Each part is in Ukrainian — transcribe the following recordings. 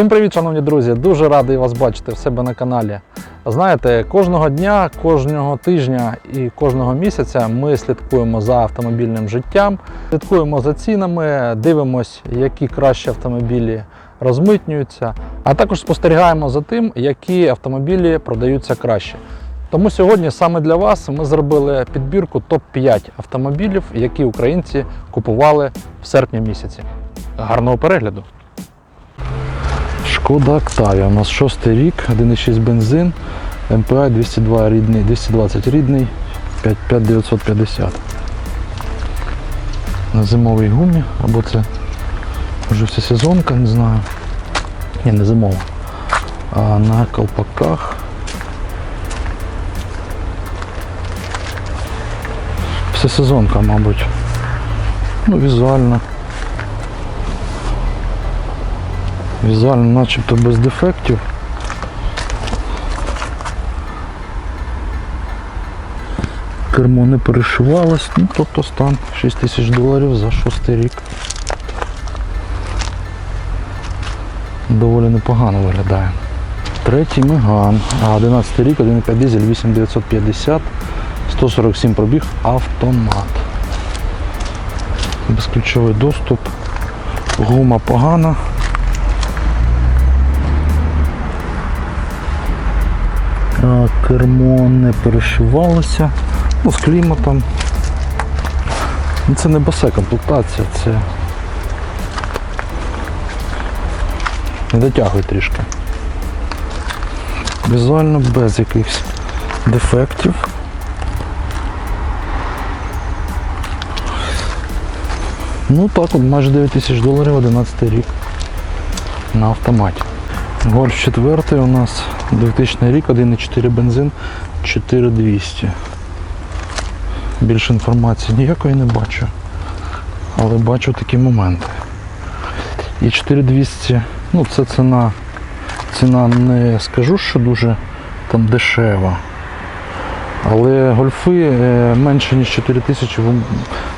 Всім привіт, шановні друзі! Дуже радий вас бачити в себе на каналі. Знаєте, кожного дня, кожного тижня і кожного місяця ми слідкуємо за автомобільним життям, слідкуємо за цінами, дивимося, які кращі автомобілі розмитнюються, а також спостерігаємо за тим, які автомобілі продаються краще. Тому сьогодні саме для вас ми зробили підбірку топ-5 автомобілів, які українці купували в серпні місяці. Гарного перегляду! Шкода Октавія. У нас шостий рік, 1,6 бензин, МПА 202 рідний, 220 рідний, 55950. На зимовій гумі, або це вже всесезонка, не знаю. Ні, не зимова. А на колпаках. Всесезонка, мабуть. Ну, візуально. Візуально начебто без дефектів. Кермо не перешивалось, ну тобто стан 6 тисяч доларів за шостий рік. Доволі непогано виглядає. Третій Меган, а 11 рік, 1,5 дизель, 8950, 147 пробіг, автомат. Безключовий доступ, гума погана. Кермо не перешивалося. Ну, з кліматом. Ну, Це не босе комплектація, це не дотягує трішки. Візуально без якихось дефектів. Ну так от майже 9 тисяч доларів 11 рік на автоматі. Гольф 4 у нас 2000 рік, 1,4 бензин, 4200. Більше інформації ніякої не бачу. Але бачу такі моменти. І 4200, ну це ціна. Ціна не скажу, що дуже там дешева. Але гольфи е, менше ніж 4000 ви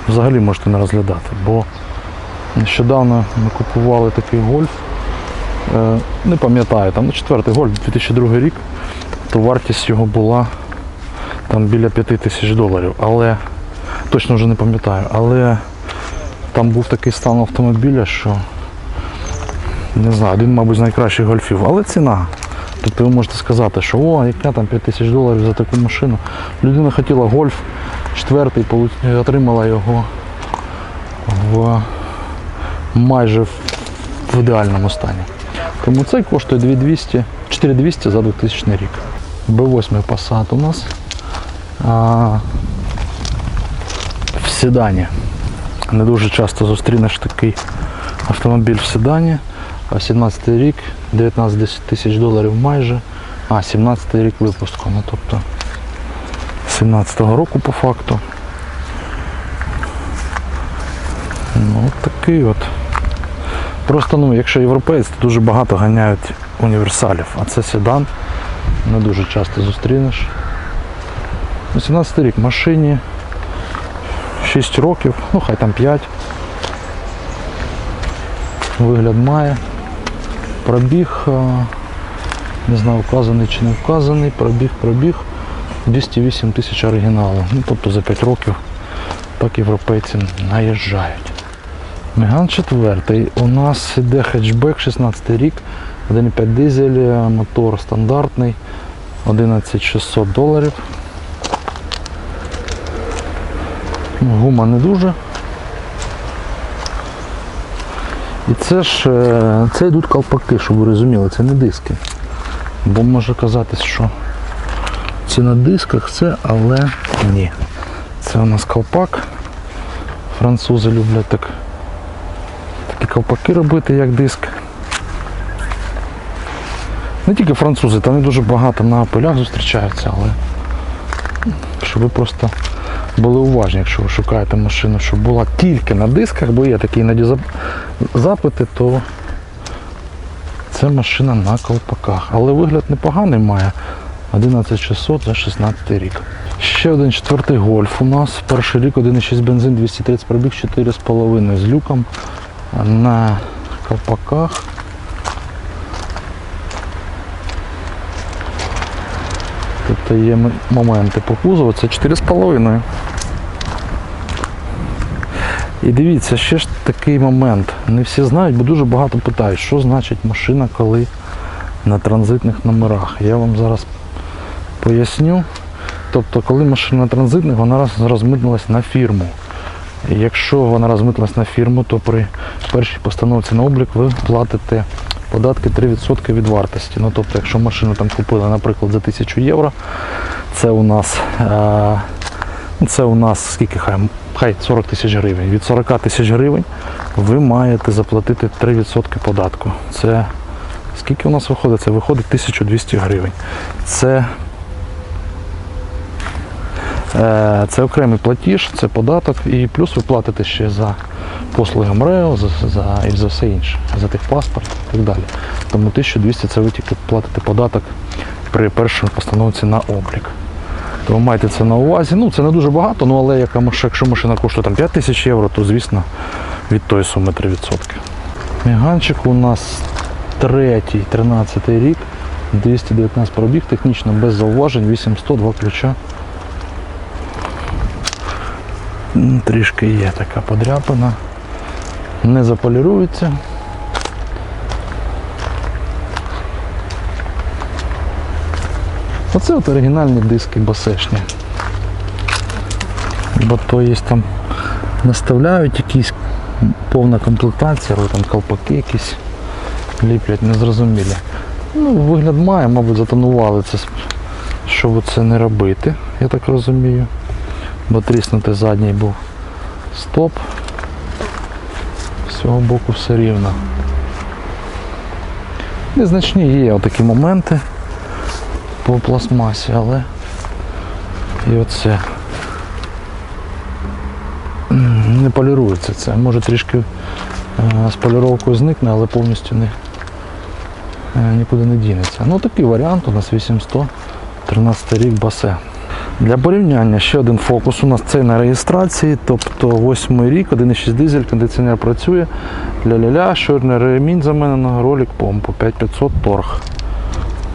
взагалі можете не розглядати. Бо нещодавно ми купували такий гольф. Е, Не пам'ятаю, там ну, четвертий гольф 2002 рік, то вартість його була там біля 5 тисяч доларів. Але точно вже не пам'ятаю. Але там був такий стан автомобіля, що не знаю, один, мабуть, з найкращих гольфів. Але ціна. Тобто ви можете сказати, що о, яка там 5 тисяч доларів за таку машину. Людина хотіла гольф четвертий, отримала його в майже в ідеальному стані. Тому цей коштує 2200, 4200 за 2000 рік. B8 Passat у нас а, в седані. Не дуже часто зустрінеш такий автомобіль в седані. А 17 рік, 19 тисяч доларів майже. А, 17 рік випуску. Ну тобто 17-го року по факту. Ну от такий от. Просто ну, якщо європейці, то дуже багато ганяють універсалів, а це седан. Не дуже часто зустрінеш. Ну, 17 рік машині 6 років, ну хай там 5. Вигляд має. Пробіг, не знаю, вказаний чи не вказаний, пробіг, пробіг 208 тисяч оригіналу. Ну, тобто за 5 років так європейці наїжджають. Меган 4. У нас іде хетчбек 16 рік, 1,5 дизель, мотор стандартний, 11600 доларів. Ну, Гума не дуже. І це ж е, це йдуть колпаки, щоб ви розуміли, це не диски. Бо може казатись, що це на дисках це, але ні. Це у нас колпак. Французи люблять так такі ковпаки робити, як диск. Не тільки французи, там і дуже багато на полях зустрічаються, але щоб ви просто були уважні, якщо ви шукаєте машину, щоб була тільки на дисках, бо є такі іноді запити, то це машина на колпаках. Але вигляд непоганий має. 11600 за 16 рік. Ще один четвертий гольф у нас. Перший рік 1,6 бензин, 230 пробіг, 4,5 з люком на колпаках. Тут є моменти по кузову, це 4,5. І дивіться, ще ж такий момент. Не всі знають, бо дуже багато питають, що значить машина, коли на транзитних номерах. Я вам зараз поясню. Тобто, коли машина транзитних, вона розмитнилась на фірму. Якщо вона розмитнилась на фірму, то при першій постановці на облік ви платите податки 3% від вартості. Ну тобто, якщо машину там купили, наприклад, за 1000 євро, це у нас, е, це у нас скільки хай, хай 40 тисяч гривень. Від 40 тисяч гривень ви маєте заплатити 3% податку. Це скільки у нас виходить? Це виходить 1200 гривень. Це Це окремий платіж, це податок, і плюс ви платите ще за послуги МРЕО, за, за, і за все інше, за техпаспорт і так далі. Тому 1200 це ви тільки платите податок при першій постановці на облік. Тому майте це на увазі. Ну, це не дуже багато, ну але яка якщо машина коштує там 5 тисяч євро, то звісно від тої суми 3%. Міганчик у нас третій, 13 рік, 219 пробіг, технічно без зауважень, 800, два ключа. Трішки є така подряпина. Не заполірується. Оце от оригінальні диски басешні. Бо то є там наставляють якісь повна комплектація, але там колпаки якісь ліплять, незрозумілі. Ну, вигляд має, мабуть, затонували це, щоб це не робити, я так розумію бо тріснути задній був стоп. З цього боку все рівно. Незначні є отакі моменти по пластмасі, але і оце не полірується це. Може трішки е, з поліровкою зникне, але повністю не, е, нікуди не дінеться. Ну такий варіант у нас 800, 13 рік басе. Для порівняння ще один фокус у нас це на реєстрації, тобто 8 рік, 1,6 дизель, кондиціонер працює. Ля-ля-ля, чорний ремінь заменено, ролик помпу, 5500 торг.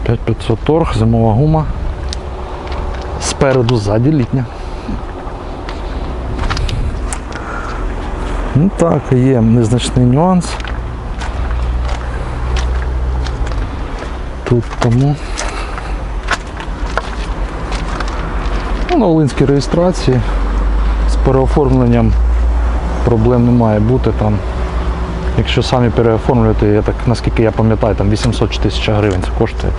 5500 торг, зимова гума. Спереду, ззаді літня. Ну так, є незначний нюанс. Тут тому. На Волинській реєстрації з переоформленням проблем не має бути там. Якщо самі переоформлюєте, я так, наскільки я пам'ятаю, там 800 чи 1000 гривень це коштує.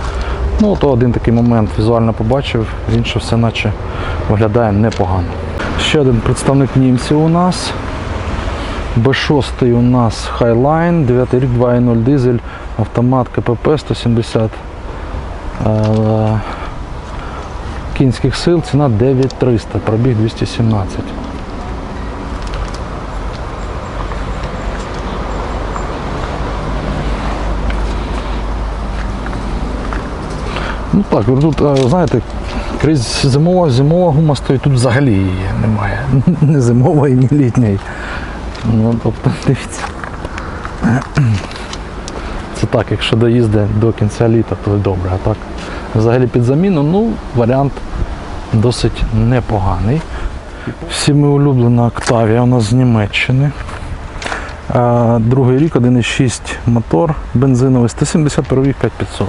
Ну, то один такий момент візуально побачив, інше все наче виглядає непогано. Ще один представник німців у нас. Б6 у нас Highline, 9 рік 2.0 дизель, автомат КПП 170 е, кінських сил, ціна 9300, пробіг 217. Ну так, тут, е, знаєте, крізь зимова, зимова гума стоїть, тут взагалі її немає. Ні зимової, ні літньої. Ну, тобто, дивіться. Це так, якщо доїздить до кінця літа, то добре. А так, взагалі під заміну, ну, варіант досить непоганий. Всіми улюблена Octavia у нас з Німеччини. Другий рік, 1,6 мотор, бензиновий, 170 пробіг 5500.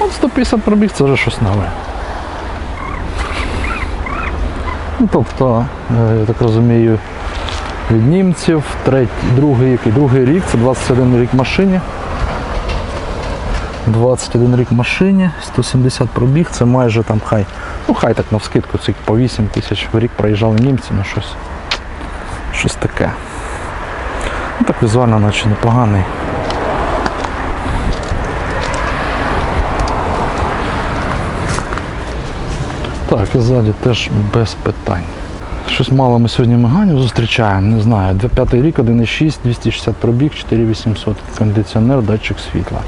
От 150 пробіг це вже щось нове. Ну, тобто, е, я так розумію, від німців, третій, другий, який, другий рік, це 21 рік машині. 21 рік машині, 170 пробіг, це майже там хай, ну хай так навскидку, це по 8 тисяч в рік проїжджали німці, ну щось, щось таке. Ну так візуально наче непоганий. Так, і ззаді теж без питань. Щось мало ми сьогодні миганів зустрічаємо, не знаю. 5 рік, 1,6, 260 пробіг, 4800 кондиціонер, датчик світла.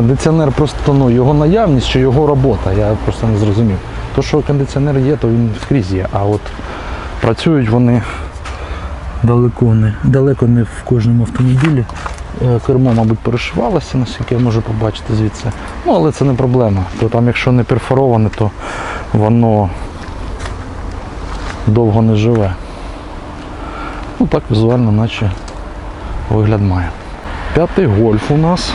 Кондиціонер просто ну, його наявність чи його робота, я просто не зрозумів. То, що кондиціонер є, то він скрізь є, а от працюють вони далеко не, далеко не в кожному автомобілі. Е, Кермо, мабуть, перешивалося, наскільки я можу побачити звідси. Ну, але це не проблема. То там, якщо не перфороване, то воно довго не живе. Ну так візуально, наче вигляд має. П'ятий гольф у нас.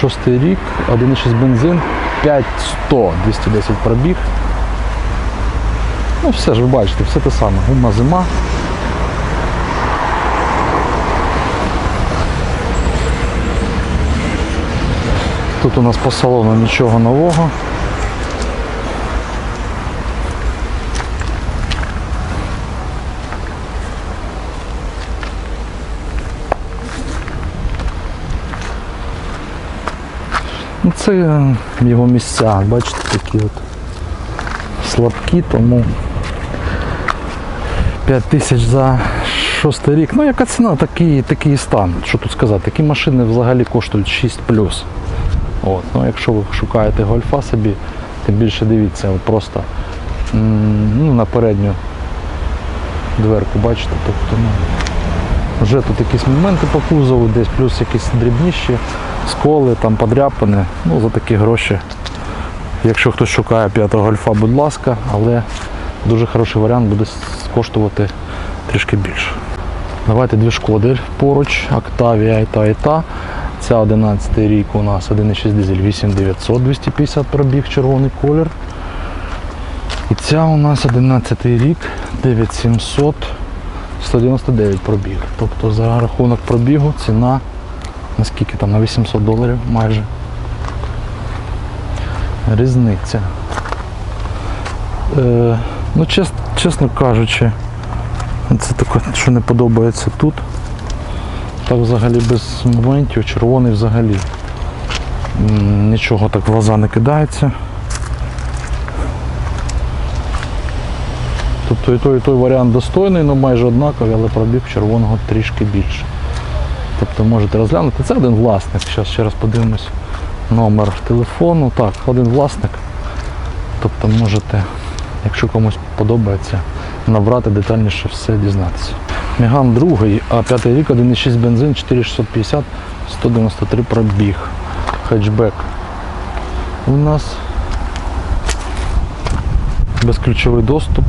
Шостий рік, 1,6 бензин, 5100, 210 пробіг. Ну все ж ви бачите, все те саме. Гума зима. Тут у нас по салону нічого нового. Це його місця, бачите, такі от слабкі, тому 5 тисяч за шостий рік. Ну яка ціна, такий, такий стан. Що тут сказати? Такі машини взагалі коштують 6 От. Ну, якщо ви шукаєте гольфа собі, тим більше дивіться, просто ну, на передню дверку, бачите, тобто ну, вже тут якісь моменти по кузову, десь плюс якісь дрібніші, сколи, там подряпини. Ну, за такі гроші. Якщо хтось шукає п'ятого гольфа, будь ласка, але дуже хороший варіант буде коштувати трішки більше. Давайте дві шкоди поруч, Octavia і та і та. Ця 11 рік у нас 1,6 дизель 8900, 250 пробіг, червоний колір. І ця у нас 11 рік 9700, 199 пробіг. Тобто за рахунок пробігу ціна наскільки там на 800 доларів майже. Різниця. Е, ну, чес, чесно кажучи, це таке, що не подобається тут. Так взагалі без моментів, червоний взагалі. Нічого так в глаза не кидається. Тобто і той, і той варіант достойний, ну майже однаковий, але пробіг червоного трішки більше. Тобто можете розглянути. Це один власник. Зараз ще раз подивимось номер телефону. Так, один власник. Тобто можете, якщо комусь подобається, набрати детальніше все дізнатися. Меган другий, а п'ятий рік 1,6 бензин, 4650, 193 пробіг. Хетчбек. У нас безключовий доступ.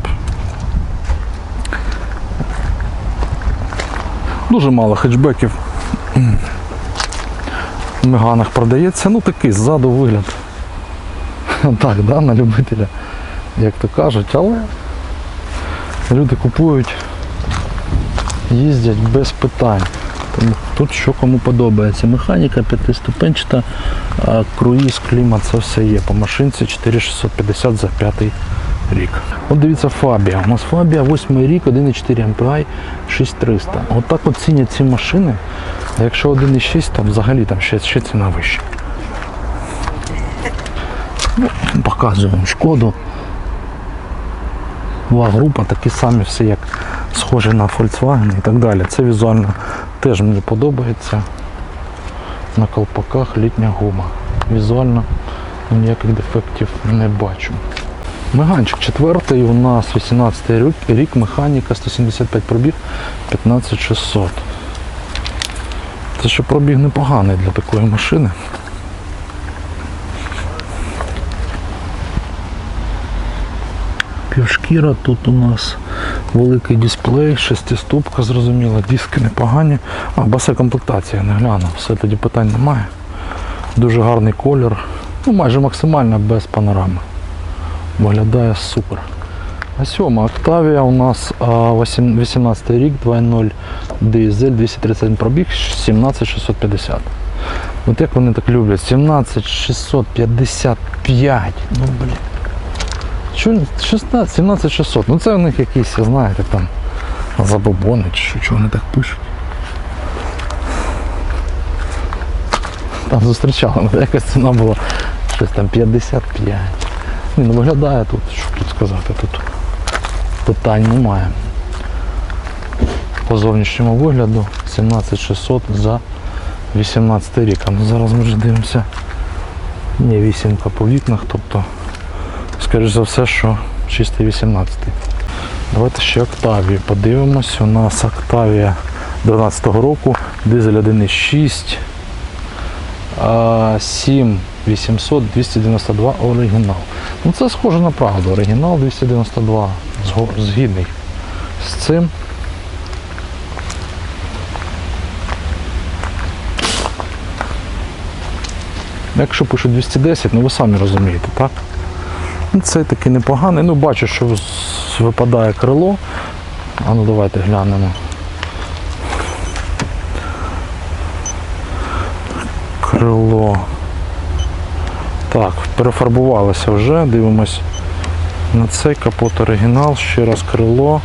Дуже мало хетчбеків в Меганах продається. Ну такий ззаду вигляд. Так, да, на любителя, як то кажуть, але люди купують, їздять без питань. Тому тут що кому подобається. Механіка п'ятиступенчата, круїз, клімат, це все є. По машинці 4650 за п'ятий рік. От дивіться Фабія. У нас Фабія 8 рік, 1,4 MPI 6300. От так от цінять ці машини. А якщо 1,6, то взагалі там ще, ще ціна вища. Ну, показуємо шкоду. Була група, такі самі всі, як схожі на Volkswagen і так далі. Це візуально теж мені подобається. На колпаках літня гума. Візуально ніяких дефектів не бачу. Меганчик четвертий у нас 18 рік, рік механіка 175 пробіг 15600. Це ще пробіг непоганий для такої машини. Півшкіра тут у нас великий дисплей, шестиступка, зрозуміло, диски непогані. А, баса комплектація, не гляну, все тоді питань немає. Дуже гарний колір. Ну, майже максимально без панорами. Виглядає супер. А сьома Octavia у нас 18 рік, 2.0 дизель, 231 пробіг, 17650. От як вони так люблять? 17655. Ну блін. Що 16, 17600. Ну це у них якісь, знаєте, там забобони чи що, чого вони так пишуть. Там зустрічали, ну, якась ціна була щось там 55. Ні, ну виглядає тут, що тут сказати, тут питань немає. По зовнішньому вигляду 17600 за 18 рік. А ну зараз ми вже дивимося. Ні, вісімка по вікнах, тобто, скоріш за все, що чистий 18. Давайте ще Октавію подивимось. У нас Октавія 2012 року, дизель 1,6, а, 7 800 292 оригінал. Ну це схоже на правду. Оригінал 292 згідний з цим. Якщо пишуть 210, ну ви самі розумієте, так? Ну, Цей такий непоганий. Ну, бачу, що випадає крило. А ну давайте глянемо. Крило. Так, перефарбувалося вже, дивимось на цей капот оригінал, ще раз крило.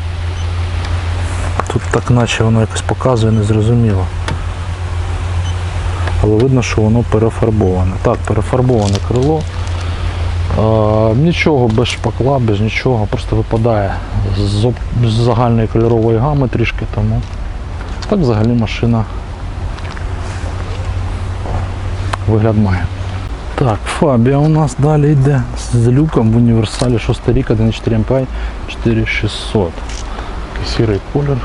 Тут так наче воно якось показує, незрозуміло. Але видно, що воно перефарбоване. Так, перефарбоване крило. Е, нічого без шпакла, без нічого, просто випадає з, загальної кольорової гами трішки тому. Так взагалі машина вигляд має. Так, Фабія у нас далі йде з люком в універсалі 6 рік, 1.4 MPI 4600. Такий Сірий колір.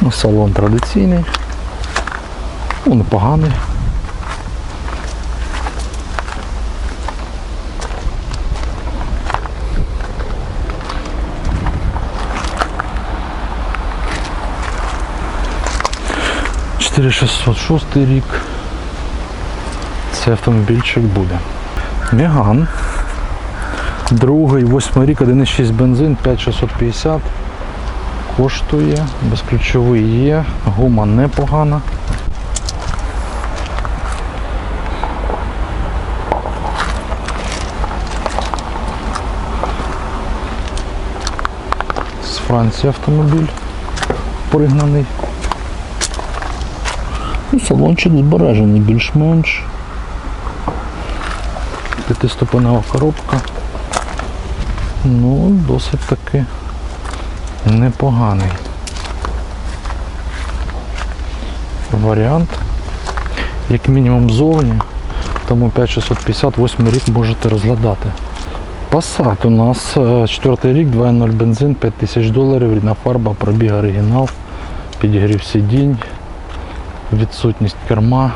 Ну, Салон традиційний. Ну, непоганий. Чотири 606 рік. Це автомобільчик буде. Меган. Другий, восьмий рік, 1,6 бензин, 5650 коштує, безключовий є, гума непогана. З Франції автомобіль пригнаний. Ну, салончик збережений більш-менш. П'ятиступенева коробка. Ну, досить таки непоганий варіант. Як мінімум зовні, тому 5658 рік можете розглядати. Passat у нас 4 рік, 2.0 бензин, 5000 доларів, рідна фарба, пробіг оригінал, підігрів сидінь, відсутність керма.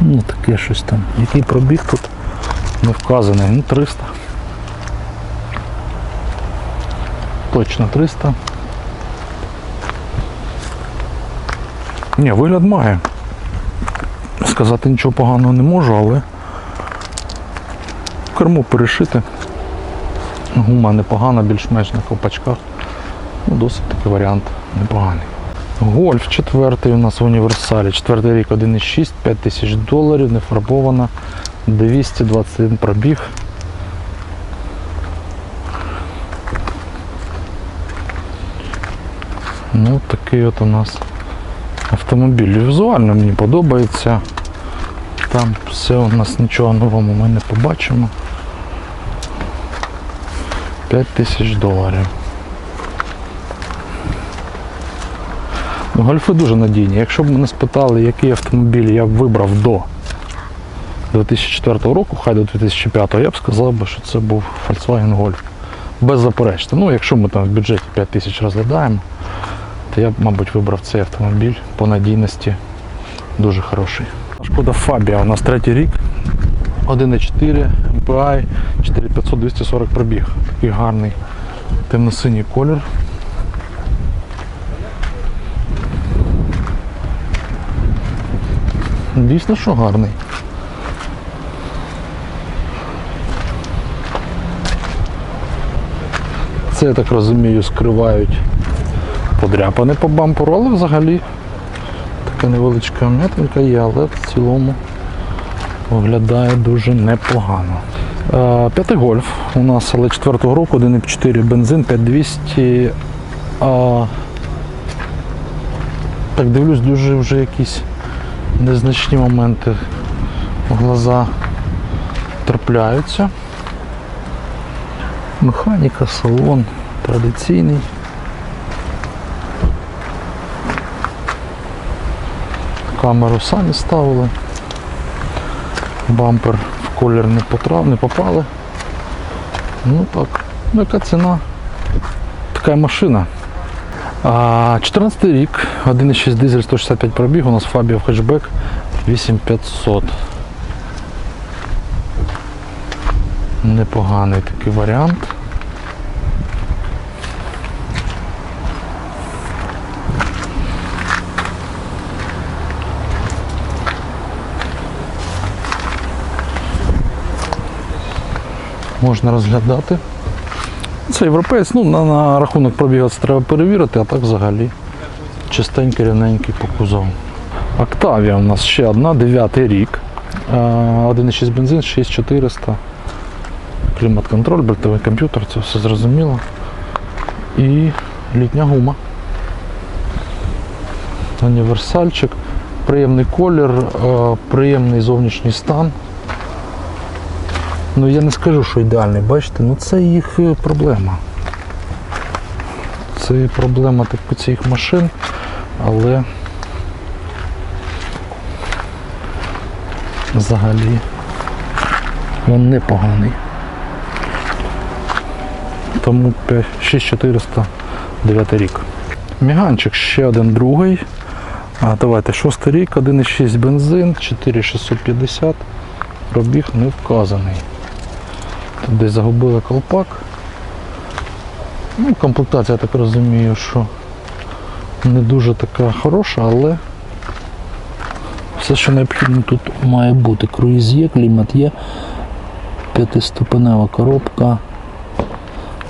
Ну таке щось там. Який пробіг тут не вказаний, ну 300. Точно 300. Ні, вигляд має. Сказати нічого поганого не можу, але кермо перешити. Гума непогана, більш-менш на ковпачках. Ну, досить такий варіант непоганий. Гольф четвертий у нас в універсалі. Четвертий рік 1,6, 5 тисяч доларів, не фарбована, 221 пробіг. Ну, такий от у нас автомобіль. Візуально мені подобається. Там все у нас нічого нового ми не побачимо. 5 тисяч доларів. Гольфи дуже надійні. Якщо б мене спитали, який автомобіль я б вибрав до 2004 року, хай до 2005, я б сказав би, що це був Volkswagen Golf. Беззаперечно. Ну, якщо ми там в бюджеті 5 тисяч розглядаємо, то я б, мабуть, вибрав цей автомобіль по надійності дуже хороший. Шкода Фабія у нас третій рік. 1,4 MPI, 4500 240 пробіг. Такий гарний темно-синій колір. Дійсно, що гарний. Це, я так розумію, скривають подряпини по бамперу, але взагалі така невеличка м'ятинка є, але в цілому виглядає дуже непогано. Е, П'ятий гольф у нас але 4 року, 1,4 бензин, 5200. А, так дивлюсь, дуже вже якісь незначні моменти в глаза трапляються. Механіка, салон традиційний. Камеру самі ставили. Бампер в колір не, потрав, не попали. Ну так, ну яка ціна? Така машина. А, 14 рік, 1,6 дизель 165 пробіг, у нас Фабія хетчбек 8500. Непоганий такий варіант. Можна розглядати. Це європеєць, ну на, на рахунок пробігу це треба перевірити, а так взагалі чистенький, рівненький по кузову. Октавія у нас ще одна, 9 рік. Е, 1,6 бензин, 6400. Клімат-контроль, бортовий комп'ютер, це все зрозуміло. І літня гума. Універсальчик, приємний колір, е, приємний зовнішній стан. Ну я не скажу, що ідеальний, бачите, ну це їх е, проблема. Це проблема так, цих машин, але взагалі він непоганий. Тому 5- 6400 9 рік. Міганчик ще один другий. А, давайте, шостий рік, 1,6 бензин, 4650. Пробіг не вказаний. Тут десь загубили колпак. Ну, комплектація, я так розумію, що не дуже така хороша, але все, що необхідно тут має бути. Круїз є, клімат є, п'ятиступенева коробка,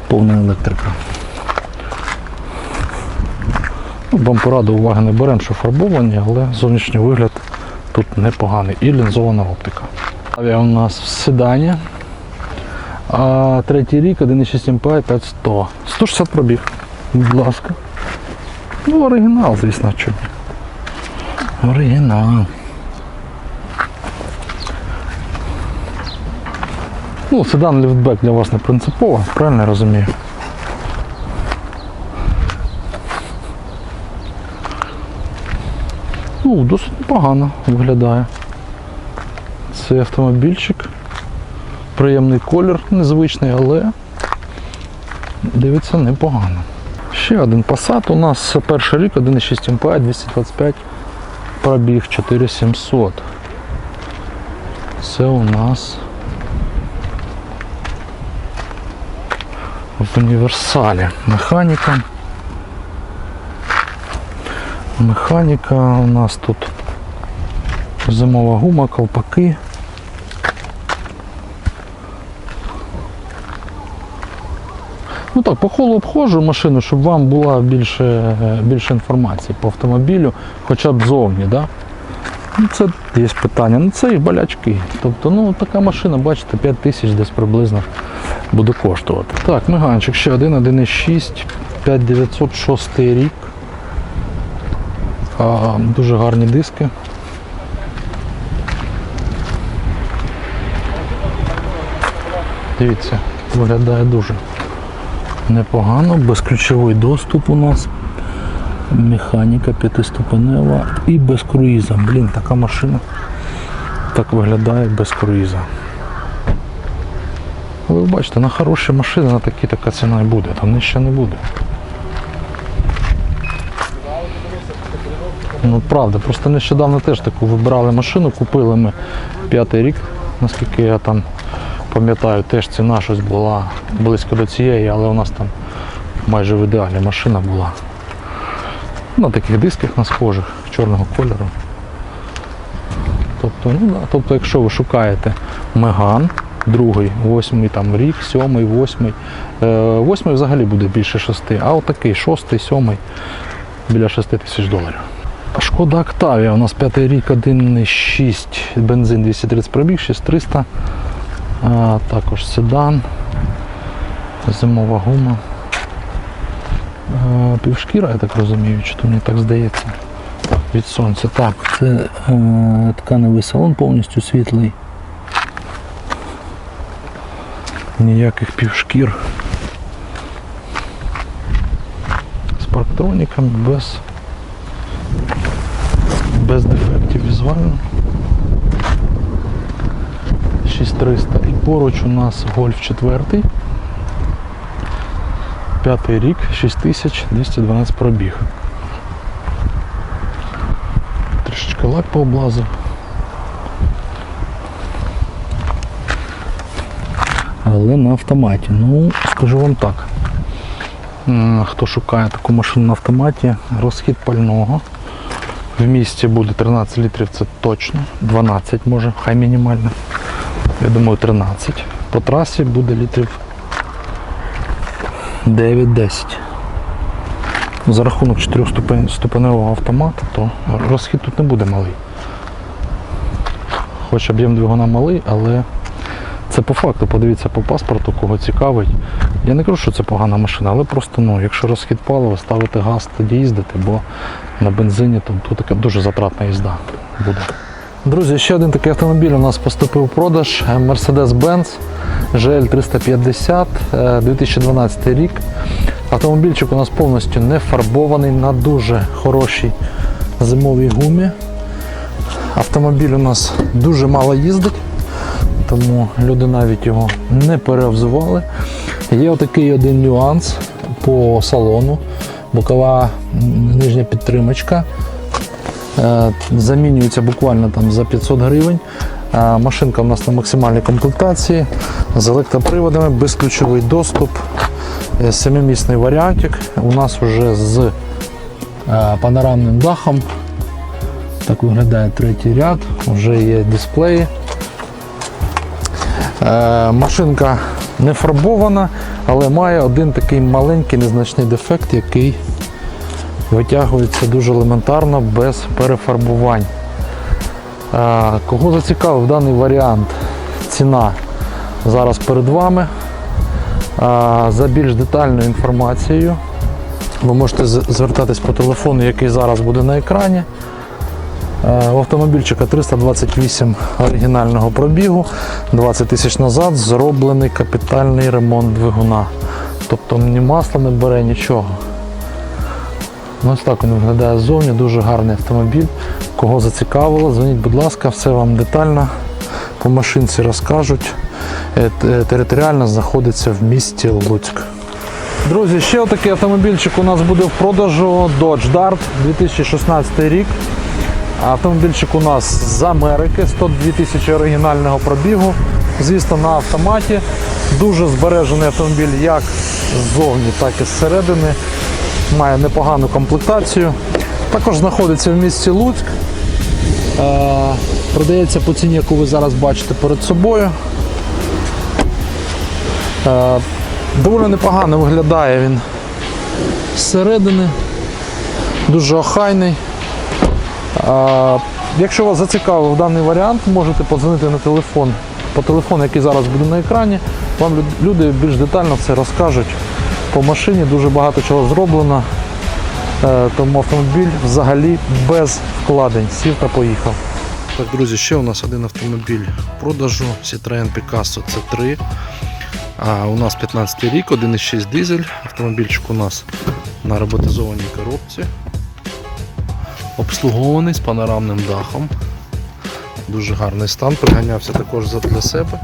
повна електрика. Ну, бампера до уваги не беремо, що фарбовані, але зовнішній вигляд тут непоганий. І лінзована оптика. Авіа у нас в седані. А третій рік 1,6 МПА 5100. 160 пробіг. Будь ласка. Ну, оригінал, звісно, що. Оригінал. Ну, седан ліфтбек для вас не принципово, правильно я розумію? Ну, досить непогано виглядає. Цей автомобільчик. Приємний колір, незвичний, але дивиться непогано. Ще один Passat у нас перший рік, 1,6 МПА, 225 пробіг 4700. Це у нас в універсалі. Механіка. Механіка у нас тут зимова гума, колпаки. Ну так, по холу обходжу машину, щоб вам була більше, е, більше інформації по автомобілю, хоча б зовні. Да? Ну, це є питання. Ну це і болячки. Тобто, ну така машина, бачите, 5 тисяч десь приблизно буде коштувати. Так, меганчик ще один, 1,6, 5906 рік. А, дуже гарні диски. Дивіться, виглядає дуже непогано, безключовий доступ у нас. Механіка п'ятиступенева і без круїза. Блін, така машина так виглядає без круїза. Ви бачите, на хороші машини на такі така ціна і буде, там нижче не буде. Ну правда, просто нещодавно теж таку вибирали машину, купили ми п'ятий рік, наскільки я там пам'ятаю, теж ціна щось була близько до цієї, але у нас там майже в ідеалі машина була. На таких дисках на схожих, чорного кольору. Тобто, ну, да, тобто, якщо ви шукаєте Меган, другий, восьмий там рік, сьомий, восьмий. Е, восьмий взагалі буде більше шести, а отакий шостий, сьомий біля 6 тисяч доларів. Шкода Октавія, у нас п'ятий рік 1,6 бензин 230 пробіг, 6300. Також седан, зимова гума. Півшкіра, я так розумію, чи то мені так здається. Від сонця. Так, це е, тканевий салон повністю світлий. Ніяких півшкір. З парктроніками без, без дефектів візуально. 6300. І поруч у нас гольф 4. П'ятий рік, 6212 пробіг. Трішечки лак пооблазив. Але на автоматі. Ну, скажу вам так. Хто шукає таку машину на автоматі, розхід пального в місті буде 13 літрів, це точно. 12 може, хай мінімально. Я думаю, 13. По трасі буде літрів 9-10. За рахунок 4-ступеневого автомата, то розхід тут не буде малий. Хоч об'єм двигуна малий, але це по факту, подивіться по паспорту, кого цікавить. Я не кажу, що це погана машина, але просто ну, якщо розхід палива, ставити газ, тоді їздити, бо на бензині то тут така дуже затратна їзда буде. Друзі, ще один такий автомобіль у нас поступив в продаж Mercedes-Benz GL 350 е, 2012 рік. Автомобільчик у нас повністю не фарбований на дуже хорошій зимовій гумі. Автомобіль у нас дуже мало їздить, тому люди навіть його не перевзували. Є отакий один нюанс по салону. Бокова нижня підтримочка. Е, Замінюється буквально там за 500 гривень. Е, Машинка у нас на максимальній комплектації з електроприводами, безключовий доступ, е, семимісний варіантик. У нас вже з панорамним дахом. Так виглядає третій ряд, вже є дисплеї. Машинка не фарбована, але має один такий маленький незначний дефект, який витягується дуже елементарно без перефарбувань. Е, Кого зацікавив даний варіант, ціна зараз перед вами. Е, За більш детальною інформацією ви можете звертатись по телефону, який зараз буде на екрані. Е, У автомобільчика 328 оригінального пробігу, 20 тисяч назад зроблений капітальний ремонт двигуна. Тобто ні масла не бере, нічого. Ось так він виглядає ззовні, дуже гарний автомобіль. Кого зацікавило, дзвоніть, будь ласка, все вам детально по машинці розкажуть. Е, Територіально знаходиться в місті Луцьк. Друзі, ще такий автомобільчик у нас буде в продажу Dodge Dart 2016 рік. Автомобільчик у нас з Америки, 102 тисячі оригінального пробігу. Звісно, на автоматі. Дуже збережений автомобіль як ззовні, так і зсередини. Має непогану комплектацію. Також знаходиться в місті Луцьк. Е, Продається по ціні, яку ви зараз бачите перед собою. Е, Доволі непогано виглядає він зсередини. Дуже охайний. Якщо вас зацікавив даний варіант, можете подзвонити на телефон по телефону, який зараз буде на екрані. Вам люди більш детально все розкажуть. По машині дуже багато чого зроблено, Е, тому автомобіль взагалі без вкладень. Сів та поїхав. Так, друзі, ще у нас один автомобіль в продажу Citroen Picasso C3. А, у нас 15 рік, 1,6 дизель. Автомобільчик у нас на роботизованій коробці обслугований з панорамним дахом. Дуже гарний стан, приганявся також для себе.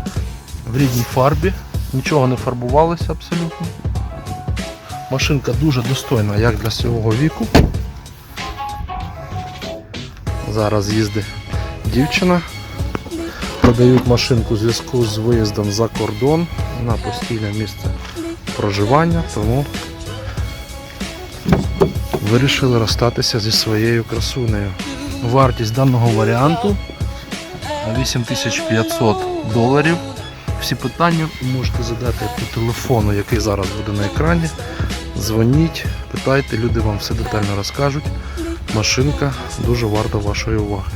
В рідній фарбі, нічого не фарбувалося абсолютно. Машинка дуже достойна, як для свого віку. Зараз їздить дівчина. Продають машинку в зв'язку з виїздом за кордон на постійне місце проживання, тому вирішили розстатися зі своєю красунею. Вартість даного варіанту 8500 доларів. Всі питання можете задати по телефону, який зараз буде на екрані. Дзвоніть, питайте, люди вам все детально розкажуть. Машинка дуже варта вашої уваги.